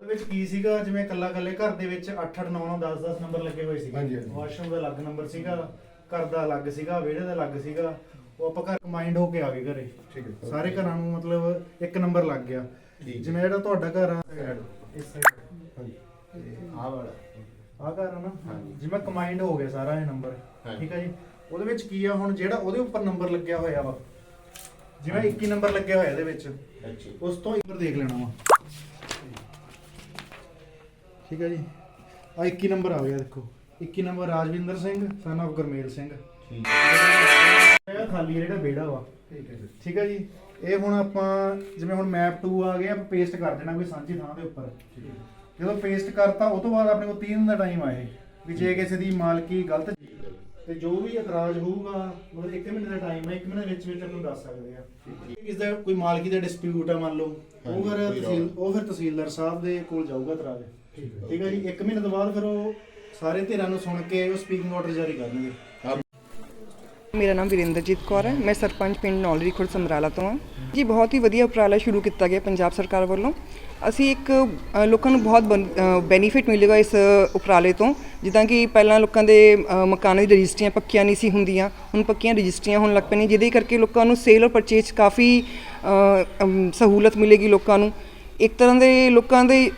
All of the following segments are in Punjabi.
ਉਹਦੇ ਵਿੱਚ ਕੀ ਸੀਗਾ? ਜਿਵੇਂ ਕੱਲਾ ਕੱਲੇ ਘਰ ਦੇ ਵਿੱਚ 8 8 9 9 10 10 ਨੰਬਰ ਲੱਗੇ ਹੋਏ ਸੀਗੇ। ਹਾਂਜੀ, ਹਾਂਜੀ। ਵਾਸ਼ਰੂਮ ਦਾ ਅਲੱਗ ਨੰਬਰ ਸੀਗਾ ਘਰ ਦਾ ਅਲੱਗ ਸੀਗਾ ਵਿਹੜੇ ਦਾ ਅਲੱਗ ਸੀਗਾ। ਉਹ ਆਪਾਂ ਘਰ ਕਮਾਈਂਡ ਹੋ ਕੇ ਆ ਗਏ ਘਰੇ। ਠੀਕ ਹੈ। ਸਾਰੇ ਘਰਾਂ ਨੂੰ ਮਤਲਬ ਇੱਕ ਨੰਬਰ ਲੱਗ ਗਿਆ। ਠੀਕ। ਜਿਵੇਂ ਜਿਹੜਾ ਤੁਹਾਡਾ ਘਰ ਆ ਇਸ ਸਾਈਡ ਹਾਂਜੀ। ਆਹ ਵਾਲਾ। ਆਹ ਘਰ ਆ ਨਾ? ਜਿਵੇਂ ਕਮਾਈਂਡ ਹੋ ਗਿਆ ਸਾਰਾ ਇਹ ਨੰਬਰ ਹਾਂਜੀ। ਠੀਕ ਹੈ ਜੀ? ਉਹਦੇ ਵਿੱਚ ਕੀ ਆ ਹੁਣ ਜਿਹੜਾ ਉਹਦੇ ਉੱਪਰ ਨੰਬਰ ਲੱਗਿਆ ਹੋਇਆ ਵਾ। ਜਿਵੇਂ 21 ਨੰਬਰ ਲੱਗਿਆ ਹੋਇਆ ਇਹਦੇ ਵਿੱਚ। ਅੱਛਾ। ਉਸ ਤੋਂ ਇੱਕ ਦੇਖ ਲੈਣਾ ਵਾ। ਠੀਕ ਹੈ ਜੀ। ਆ 21 ਨੰਬਰ ਆ ਗਿਆ ਦੇਖੋ। 21 number Rajwinder Singh son of Gurmel Singh. ਠੀਕ ਇਹ ਖਾਲੀ ਹੈ ਜਿਹੜਾ ਵਿਹੜਾ ਵਾ। ਠੀਕ ਹੈ ਜੀ। ਠੀਕ ਹੈ ਜੀ। ਇਹ ਹੁਣ ਆਪਾਂ ਜਿਵੇਂ ਹੁਣ ਮੈਪ 2 ਆ ਗਿਆ ਆਪਾਂ ਪੇਸਟ ਕਰ ਦੇਣਾ ਕੋਈ ਸਾਂਝੀ ਥਾਂ ਦੇ ਉੱਪਰ। ਹੈ। ਜਦੋਂ ਪੇਸਟ ਕਰਤਾ ਉਹ ਤੋਂ ਬਾਅਦ ਆਪਣੇ ਕੋਲ 3 ਦਿਨ ਦਾ ਟਾਈਮ ਆਏ ਵੀ ਜੇ ਕਿਸੇ ਦੀ ਮਾਲਕੀ ਗਲਤ ਤੇ ਜੋ ਵੀ ਇਤਰਾਜ਼ ਹੋਊਗਾ ਮਤਲਬ 1 ਮਹੀਨੇ ਦਾ ਟਾਈਮ ਹੈ 1 ਮਹੀਨੇ ਵਿੱਚ ਵਿੱਚ ਆਪਾਂ ਦੱਸ ਸਕਦੇ ਆ। ਕਿਸ ਦਾ ਕੋਈ ਮਾਲਕੀ ਦਾ ਡਿਸਪਿਊਟ ਆ ਮੰਨ ਲਓ ਉਹ ਫਿਰ ਉਹ ਫਿਰ ਤਹਿਸੀਲਦਾਰ ਸਾਹਿਬ ਦੇ ਕੋਲ ਜਾਊਗਾ ਇਤਰਾਜ਼। ਠੀਕ ਹੈ ਜੀ 1 ਮਹੀਨੇ ਤੋਂ ਬਾਅਦ ਫਿਰ ਉਹ ਸਾਰੇ ਧਿਰਾਂ ਨੂੰ ਸੁਣ ਕੇ ਉਹ ਸਪੀਕਿੰਗ ਆਰਡਰ ਜਾਰੀ ਕਰਨਗੇ ਮੇਰਾ ਨਾਮ ਵਿਰਿੰਦਰਜੀਤ ਕੌਰ ਹੈ ਮੈਂ ਸਰਪੰਚ ਪਿੰਡ ਨੌਲਰੀ ਖੁਰਦ ਸਮਰਾਲਾ ਤੋਂ ਹਾਂ। ਜੀ ਬਹੁਤ ਹੀ ਵਧੀਆ ਉਪਰਾਲਾ ਸ਼ੁਰੂ ਕੀਤਾ ਗਿਆ ਪੰਜਾਬ ਸਰਕਾਰ ਵੱਲੋਂ। ਅਸੀਂ ਇੱਕ ਅ, ਲੋਕਾਂ ਨੂੰ ਬਹੁਤ ਬੈਨੀਫਿਟ ਮਿਲੇਗਾ ਇਸ ਅ, ਉਪਰਾਲੇ ਤੋਂ। ਜਿੱਦਾਂ ਕਿ ਪਹਿਲਾਂ ਲੋਕਾਂ ਦੇ ਅ, ਮਕਾਨਾਂ ਦੀ ਰਜਿਸਟਰੀਆਂ ਪੱਕੀਆਂ ਨਹੀਂ ਸੀ ਹੁੰਦੀਆਂ। ਹੁਣ ਪੱਕੀਆਂ ਰਜਿਸਟਰੀਆਂ ਹੋਣ ਲੱਗ ਪਈਆਂ ਜਿਹਦੇ ਕਰਕੇ ਲੋਕਾਂ ਨੂੰ ਸੇਲ ਔਰ ਪਰਚੇਸ ਕਾਫੀ ਅ, ਅਮ, ਸਹੂਲਤ ਮਿਲੇਗੀ ਲੋਕਾਂ ਨੂੰ। ਇੱਕ ਤਰ੍ਹਾਂ ਦੇ ਲੋਕਾਂ ਦੇ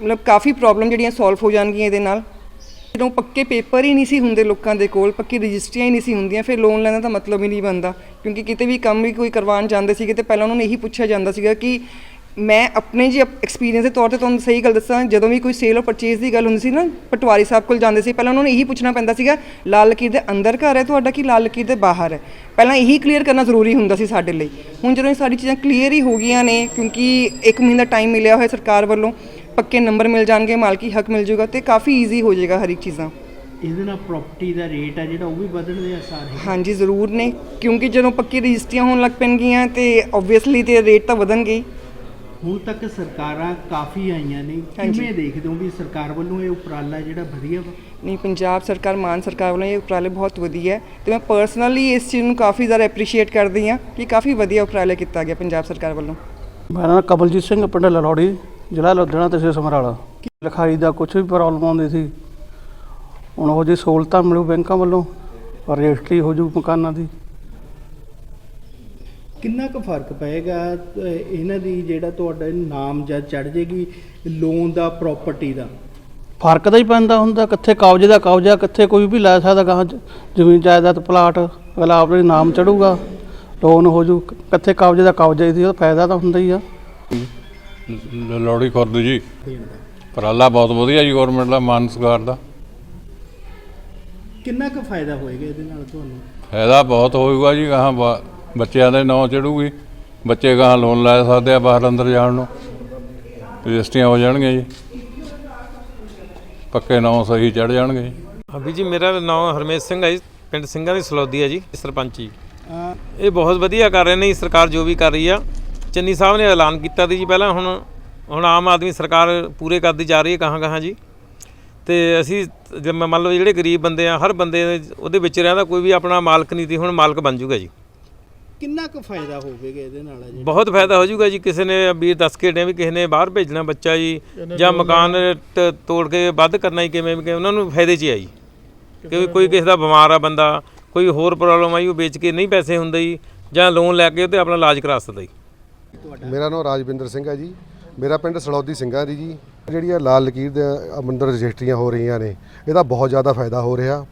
ਮਤਲਬ ਕਾਫੀ ਪ੍ਰੋਬਲਮ ਜਿਹੜੀਆਂ ਸੋਲਵ ਹੋ ਜਾਣਗੀਆਂ ਇਹਦੇ ਨਾਲ। ਜਦੋਂ ਪੱਕੇ ਪੇਪਰ ਹੀ ਨਹੀਂ ਸੀ ਹੁੰਦੇ ਲੋਕਾਂ ਦੇ ਕੋਲ, ਪੱਕੀ ਰਜਿਸਟਰੀਆਂ ਹੀ ਨਹੀਂ ਸੀ ਹੁੰਦੀਆਂ, ਫਿਰ ਲੋਨ ਲੈਣ ਦਾ ਮਤਲਬ ਹੀ ਨਹੀਂ ਬਣਦਾ। ਕਿਉਂਕਿ ਕਿਤੇ ਵੀ ਕੰਮ ਵੀ ਕੋਈ ਕਰਵਾਉਣ ਜਾਂਦੇ ਸੀਗੇ ਤੇ ਪਹਿਲਾਂ ਉਹਨਾਂ ਨੂੰ ਇਹੀ ਪੁੱਛਿਆ ਜਾਂਦਾ ਸੀਗਾ ਕਿ ਮੈਂ ਆਪਣੇ ਜੀ ਐਕਸਪੀਰੀਅੰਸ ਦੇ ਤੌਰ ਤੇ ਤੁਹਾਨੂੰ ਸਹੀ ਗੱਲ ਦੱਸਾਂ, ਜਦੋਂ ਵੀ ਕੋਈ ਸੇਲ ਔਰ ਪਰਚੇਸ ਦੀ ਗੱਲ ਹੁੰਦੀ ਸੀ ਨਾ, ਪਟਵਾਰੀ ਸਾਹਿਬ ਕੋਲ ਜਾਂਦੇ ਸੀ, ਪਹਿਲਾਂ ਉਹਨਾਂ ਨੂੰ ਇਹੀ ਪੁੱਛਣਾ ਪੈਂਦਾ ਸੀਗਾ, ਲਾਲ ਲਕੀਰ ਦੇ ਅੰਦਰ ਘਰ ਹੈ ਤੁਹਾਡਾ ਕਿ ਲਾਲ ਲਕੀਰ ਦੇ ਬਾਹਰ ਹੈ? ਪਹਿਲਾਂ ਇਹੀ ਕਲੀਅਰ ਕਰਨਾ ਜ਼ਰੂਰੀ ਹੁੰਦਾ ਸੀ ਸਾਡੇ ਲਈ। ਹੁਣ ਜਦੋਂ ਇਹ ਸਾਰੀ ਚੀਜ਼ਾਂ ਕਲੀਅਰ ਹੀ ਹੋ ਗਈਆਂ ਨੇ, ਕਿਉਂਕਿ ਇੱਕ ਮਹੀਨਾ ਟਾਈਮ ਮਿਲਿਆ ਹੋਇਆ ਸਰਕਾਰ ਵੱਲੋਂ ਪੱਕੇ ਨੰਬਰ ਮਿਲ ਜਾਣਗੇ ਮਾਲਕੀ ਹੱਕ ਮਿਲ ਜਾਊਗਾ ਤੇ ਕਾਫੀ ਈਜ਼ੀ ਹੋ ਜਾਏਗਾ ਹਰ ਇੱਕ ਚੀਜ਼ਾਂ। ਇਹਦੇ ਨਾਲ ਪ੍ਰਾਪਰਟੀ ਦਾ ਰੇਟ ਹੈ ਜਿਹੜਾ ਉਹ ਵੀ ਵਧਣ ਦੇ ਆਸਾਰ ਹੈ? ਹਾਂਜੀ ਜ਼ਰੂਰ ਨੇ ਕਿਉਂਕਿ ਜਦੋਂ ਪੱਕੀ ਰਜਿਸਟਰੀਆਂ ਹੋਣ ਲੱਗ ਪੈਣਗੀਆਂ ਤੇ ਆਬਵੀਅਸਲੀ ਤੇ ਰੇਟ ਤਾਂ ਵਧਣਗੇ ਹੀ। ਹੁਣ ਤੱਕ ਸਰਕਾਰਾਂ ਕਾਫੀ ਆਈਆਂ ਨੇ ਹਾਂਜੀ। ਕਿਵੇਂ ਦੇਖਦੇ ਹੋ ਵੀ ਸਰਕਾਰ ਵੱਲੋਂ ਇਹ ਉਪਰਾਲਾ ਜਿਹੜਾ ਵਧੀਆ ਵਾ? ਨਹੀਂ ਪੰਜਾਬ ਸਰਕਾਰ ਮਾਨ ਸਰਕਾਰ ਵੱਲੋਂ ਇਹ ਉਪਰਾਲੇ ਬਹੁਤ ਵਧੀਆ ਹੈ ਤੇ ਮੈਂ ਪਰਸਨਲੀ ਇਸ ਚੀਜ਼ ਨੂੰ ਕਾਫੀ ਜ਼ਿਆਦਾ ਐਪਰੀਸ਼ੀਏਟ ਕਰਦੀ ਹਾਂ ਕਿ ਕਾਫੀ ਵਧੀਆ ਉਪਰਾਲਾ ਕੀਤਾ ਗਿਆ ਪੰਜਾਬ ਸਰਕਾਰ ਵੱਲੋਂ। ਮੇਰਾ ਨਾਮ ਕਮਲਜੀਤ ਸਿੰਘ ਪਿੰਡ ਲਲੌੜੀ। ਜ਼ਿਲ੍ਹਾ ਲੁਧਿਆਣਾ ਤਹਿਸੀਲ ਸਮਰਾਲਾ। ਲਿਖਾਈ ਦਾ ਕੁਝ ਵੀ ਪ੍ਰੋਬਲਮ ਆਉਂਦੀ ਸੀ। ਹੁਣ ਉਹ ਜੀ ਸਹੂਲਤਾਂ ਮਿਲੂ ਬੈਂਕਾਂ ਵੱਲੋਂ ਰਜਿਸਟਰੀ ਹੋ ਜੂ ਮਕਾਨਾਂ ਦੀ। ਕਿੰਨਾ ਕੁ ਫ਼ਰਕ ਪਏਗਾ? ਅਹ, ਇਹਨਾਂ ਦੀ ਜਿਹੜਾ ਤੁਹਾਡਾ ਨਾਮ ਜਾਂ ਚੜ ਜੇਗੀ ਲੋਨ ਦਾ ਪ੍ਰਾਪਰਟੀ ਦਾ? ਫ਼ਰਕ ਤਾਂ ਹੀ ਪੈਂਦਾ ਹੁੰਦਾ ਕਿੱਥੇ ਕਾਗਜ਼ ਦਾ ਕਾਗਜ਼ਾ ਕਿੱਥੇ ਕੋਈ ਵੀ ਲੈ ਸਕਦਾ ਗਾਂ ਜ਼ਮੀਨ ਜਾਇਦਾਦ ਪਲਾਟ ਅਗਲਾ ਆਪਣੇ ਨਾਮ ਚੜੂਗਾ ਲੋਨ ਹੋ ਜੂ ਕਿੱਥੇ ਕਾਗਜ਼ ਦਾ ਕਾਗਜ਼ਾ ਦੀ ਉਹਦਾ ਫਾਇਦਾ ਤਾਂ ਹੁੰਦਾ ਹੀ ਆ। ਲ- ਲੋਹੜੀ ਖੁਰਦ ਜੀ। ਉਪਰਾਲਾ ਬਹੁਤ ਵਧੀਆ ਜੀ ਗਵਰਨਮੈਂਟ ਦਾ ਮਾਨ ਸਰਕਾਰ ਦਾ। ਕਿੰਨਾ ਕੁ ਫਾਇਦਾ ਹੋਏਗਾ ਇਹਦੇ ਨਾਲ ਤੁਹਾਨੂੰ? ਫਾਇਦਾ ਬਹੁਤ ਹੋਊਗਾ ਜੀ ਗਾਹਾਂ ਬ- ਬੱਚਿਆਂ ਦੇ ਨਾਂ ਚੜੂਗੀ। ਬੱਚੇ ਗਾਹਾਂ ਲੋਨ ਲੈ ਸਕਦੇ ਆ ਬਾਹਰ ਅੰਦਰ ਜਾਣ ਨੂੰ। ਰਜਿਸਟਰੀਆਂ ਹੋ ਜਾਣਗੀਆਂ ਜੀ। ਪੱਕੇ ਨਾਂ ਸਹੀ ਚੜ ਜਾਣਗੇ ਜੀ। ਅਭੀ ਜੀ ਮੇਰਾ ਨਾਮ ਹਰਮੇਸ਼ ਸਿੰਘ ਹੈ ਜੀ। ਪਿੰਡ ਸਿੰਘਾਂ ਦੀ ਸਲੌਦੀ ਹੈ ਜੀ ਸਰਪੰਚ ਜੀ। ਇਹ ਬਹੁਤ ਵਧੀਆ ਕਰ ਰਹੇ ਨੇ ਜੀ ਸਰਕਾਰ ਜੋ ਵੀ ਕਰ ਰਹੀ ਆ। ਚੰਨੀ ਸਾਹਿਬ ਨੇ ਐਲਾਨ ਕੀਤਾ ਸੀ ਜੀ ਪਹਿਲਾਂ ਹੁਣ ਹੁਣ ਆਮ ਆਦਮੀ ਸਰਕਾਰ ਪੂਰੇ ਕਰਦੀ ਜਾ ਰਹੀ ਹੈ ਕਹਾਂ ਕਹਾਂ ਜੀ। ਤੇ ਅਸੀਂ ਜੇ ਮ- ਮੰਨ ਲਓ ਜਿਹੜੇ ਗਰੀਬ ਬੰਦੇ ਆ ਹਰ ਬੰਦੇ ਉਹਦੇ ਵਿੱਚ ਰਹਿੰਦਾ ਕੋਈ ਵੀ ਆਪਣਾ ਮਾਲਕ ਨਹੀਂ ਸੀ ਹੁਣ ਮਾਲਕ ਬਣ ਜੂਗਾ ਜੀ। ਕਿੰਨਾ ਕੁ ਫਾਇਦਾ ਹੋਵੇਗਾ ਇਹਦੇ ਨਾਲ ਜੀ? ਬਹੁਤ ਫਾਇਦਾ ਹੋ ਜਾਊਗਾ ਜੀ ਕਿਸੇ ਨੇ ਵੀਰ ਦੱਸ ਕੇ ਡੇ ਵੀ ਕਿਸੇ ਨੇ ਬਾਹਰ ਭੇਜਣਾ ਬੱਚਾ ਜੀ ਜਾਂ ਮਕਾਨ ਟ- ਤੋੜ ਕੇ ਵੱਧ ਕਰਨਾ ਹੀ ਕਿਵੇਂ ਵੀ ਉਹਨਾਂ ਨੂੰ ਫਾਇਦੇ 'ਚ ਹੀ ਆ ਜੀ। ਕਿ ਕੋਈ ਕਿਸੇ ਦਾ ਬਿਮਾਰ ਆ ਬੰਦਾ ਕੋਈ ਹੋਰ ਪ੍ਰੋਬਲਮ ਆਈ ਉਹ ਵੇਚ ਕੇ ਨਹੀਂ ਪੈਸੇ ਹੁੰਦੇ ਜੀ ਜਾਂ ਲੋਨ ਲੈ ਕੇ ਤੇ ਆਪਣਾ ਇਲਾਜ ਕਰਾ ਸਕਦਾ ਜੀ। ਮੇਰਾ ਨਾਮ ਰਾਜਵਿੰਦਰ ਸਿੰਘ ਹੈ ਜੀ। ਮੇਰਾ ਪਿੰਡ ਸਲੌਦੀ ਸਿੰਘਾਂ ਦੀ ਜੀ। ਜਿਹੜੀਆਂ ਲਾਲ ਲਕੀਰ ਦੇ ਅੰਦਰ ਰਜਿਸਟਰੀਆਂ ਹੋ ਰਹੀਆਂ ਨੇ ਇਹਦਾ ਬਹੁਤ ਜ਼ਿਆਦਾ ਫਾਇਦਾ ਹੋ ਰਿਹਾ।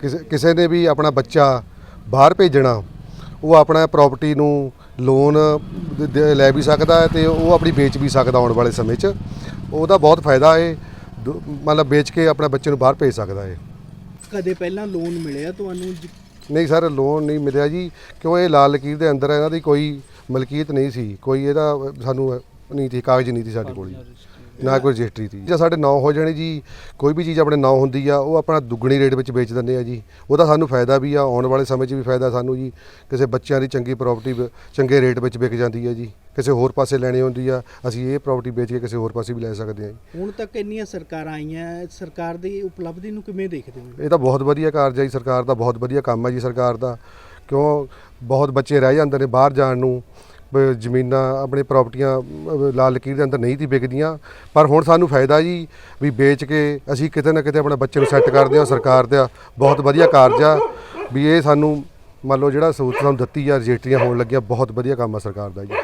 ਕਿਸੇ ਕਿਸੇ ਨੇ ਵੀ ਆਪਣਾ ਬੱਚਾ ਬਾਹਰ ਭੇਜਣਾ ਉਹ ਆਪਣਾ ਪ੍ਰਾਪਰਟੀ ਨੂੰ ਲੋਨ ਲੈ ਵੀ ਸਕਦਾ ਹੈ ਤੇ ਉਹ ਆਪਣੀ ਵੇਚ ਵੀ ਸਕਦਾ ਆਉਣ ਵਾਲੇ ਸਮੇਂ 'ਚ। ਉਹਦਾ ਬਹੁਤ ਫਾਇਦਾ ਹੈ ਮਤਲਬ ਵੇਚ ਕੇ ਆਪਣੇ ਬੱਚੇ ਨੂੰ ਬਾਹਰ ਭੇਜ ਸਕਦਾ ਹੈ ਕਦੇ ਪਹਿਲਾਂ ਲੋਨ ਮਿਲਿਆ ਤੁਹਾਨੂੰ? ਨਹੀਂ ਸਰ ਲੋਨ ਨਹੀਂ ਮਿਲਿਆ ਜੀ। ਕਿਉਂ ਇਹ ਲਾਲ ਲਕੀਰ ਦੇ ਅੰਦਰ ਇਹਨਾਂ ਦੀ ਕੋਈ ਮਲਕੀਅਤ ਨਹੀਂ ਸੀ। ਕੋਈ ਇਹਦਾ ਸਾਨੂੰ ਨਹੀਂ ਸੀ ਕਾਗਜ਼ ਨਹੀਂ ਸੀ ਸਾਡੇ ਕੋਲ ਜੀ। ਨਾ ਕੋਈ ਰਜਿਸਟਰੀ ਸੀ। ਜੇ ਸਾਡੇ ਨਾਂ ਹੋ ਜਾਣੇ ਜੀ ਕੋਈ ਵੀ ਚੀਜ਼ ਆਪਣੇ ਨਾਂ ਹੁੰਦੀ ਆ ਉਹ ਆਪਣਾ ਦੁੱਗਣੀ ਰੇਟ ਵਿੱਚ ਵੇਚ ਦਿੰਦੇ ਆ ਜੀ। ਉਹਦਾ ਸਾਨੂੰ ਫਾਇਦਾ ਵੀ ਆ ਆਉਣ ਵਾਲੇ ਸਮੇਂ 'ਚ ਵੀ ਫਾਇਦਾ ਸਾਨੂੰ ਜੀ। ਕਿਸੇ ਬੱਚਿਆਂ ਦੀ ਚੰਗੀ ਪ੍ਰਾਪਰਟੀ ਚੰਗੇ ਰੇਟ ਵਿੱਚ ਵਿਕ ਜਾਂਦੀ ਹੈ ਜੀ। ਕਿਸੇ ਹੋਰ ਪਾਸੇ ਲੈਣੀ ਹੁੰਦੀ ਆ ਅਸੀਂ ਇਹ ਪ੍ਰਾਪਰਟੀ ਵੇਚ ਕੇ ਕਿਸੇ ਹੋਰ ਪਾਸੇ ਵੀ ਲੈ ਸਕਦੇ ਹਾਂ ਜੀ। ਹੁਣ ਤੱਕ ਇੰਨੀਆਂ ਸਰਕਾਰਾਂ ਆਈਆਂ ਸਰਕਾਰ ਦੀ ਉਪਲਬਧੀ ਨੂੰ ਕਿਵੇਂ ਦੇਖਦੇ ਹੋ? ਇਹ ਤਾਂ ਬਹੁਤ ਵਧੀਆ ਕਾਰਜ ਹੈ ਜੀ ਸਰਕਾਰ ਦਾ ਬਹੁਤ ਵਧੀਆ ਕੰਮ ਹੈ ਜੀ ਸਰਕਾਰ ਦਾ। ਕਿਉਂ ਬਹੁਤ ਬੱਚੇ ਰਹਿ ਜਾਂਦੇ ਨੇ ਬਾਹਰ ਜਾਣ ਨੂੰ ਜ਼ਮੀਨਾਂ ਆਪਣੇ ਪ੍ਰਾਪਰਟੀਆਂ ਲਾਲ ਲਕੀਰ ਦੇ ਅੰਦਰ ਨਹੀਂ ਤੀ ਵਿਕਦੀਆਂ। ਪਰ ਹੁਣ ਸਾਨੂੰ ਫਾਇਦਾ ਜੀ ਵੀ ਵੇਚ ਕੇ ਅਸੀਂ ਕਿਤੇ ਨਾ ਕਿਤੇ ਆਪਣੇ ਬੱਚੇ ਨੂੰ ਸੈੱਟ ਕਰਦੇ ਹਾਂ, ਸਰਕਾਰ ਦਾ ਬਹੁਤ ਵਧੀਆ ਕਾਰਜ ਆ। ਵੀ ਇਹ ਸਾਨੂੰ ਮੰਨ ਲਓ ਜਿਹੜਾ ਸਹੂਲਤ ਸਾਨੂੰ ਦਿੱਤੀ ਆ, ਰਜਿਸਟਰੀਆਂ ਹੋਣ ਲੱਗੀਆਂ, ਬਹੁਤ ਵਧੀਆ ਕੰਮ ਆ ਸਰਕਾਰ ਦਾ ਜੀ।